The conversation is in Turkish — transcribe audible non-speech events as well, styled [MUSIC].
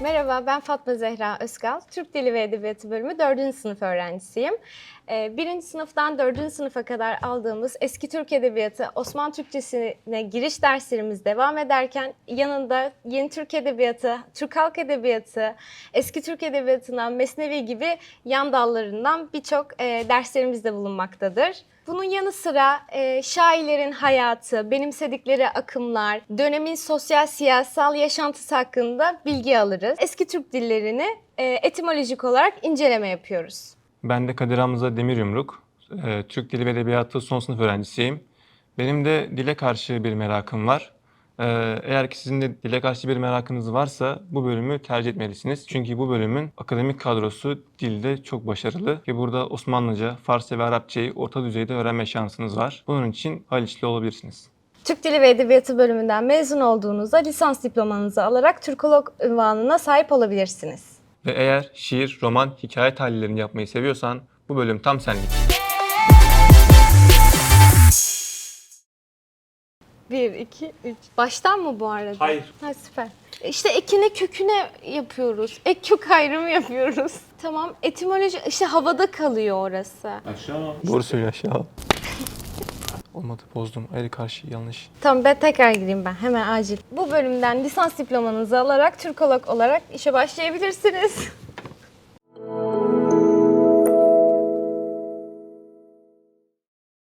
Merhaba, ben Fatma Zehra Özkal. Türk Dili ve Edebiyatı bölümü 4. sınıf öğrencisiyim. Ee, Birinci sınıftan 4. sınıfa kadar aldığımız eski Türk Edebiyatı, Osmanlı Türkçesine giriş derslerimiz devam ederken yanında yeni Türk Edebiyatı, Türk Halk Edebiyatı, eski Türk Edebiyatı'ndan Mesnevi gibi yan dallarından birçok e, derslerimiz de bulunmaktadır. Bunun yanı sıra e, şairlerin hayatı, benimsedikleri akımlar, dönemin sosyal siyasal yaşantısı hakkında bilgi alırız. Eski Türk dillerini e, etimolojik olarak inceleme yapıyoruz. Ben de Kadir Hamza Demiryumruk. Ee, Türk Dili ve Edebiyatı son sınıf öğrencisiyim. Benim de dile karşı bir merakım var. Ee, Eğer ki sizin de dile karşı bir merakınız varsa bu bölümü tercih etmelisiniz. Çünkü bu bölümün akademik kadrosu dilde çok başarılı ve burada Osmanlıca, Farsça ve Arapçayı orta düzeyde öğrenme şansınız var. Bunun için Haliçli olabilirsiniz. Türk Dili ve Edebiyatı bölümünden mezun olduğunuzda lisans diplomanızı alarak Türkolog ünvanına sahip olabilirsiniz. Ve eğer şiir, roman, hikaye tahlillerini yapmayı seviyorsan bu bölüm tam senlik. 1, 2, 3. Baştan mı bu arada? Hayır. Ha süper. İşte ekine köküne yapıyoruz. Ek kök ayrımı yapıyoruz. Tamam. Etimoloji işte havada kalıyor orası. Aşağı. Doğru söylüyor aşağı. Olmadı bozdum. Ayrı karşı yanlış. Tamam ben tekrar gireyim ben hemen acil. Bu bölümden lisans diplomanızı alarak Türkolog olarak işe başlayabilirsiniz. [LAUGHS]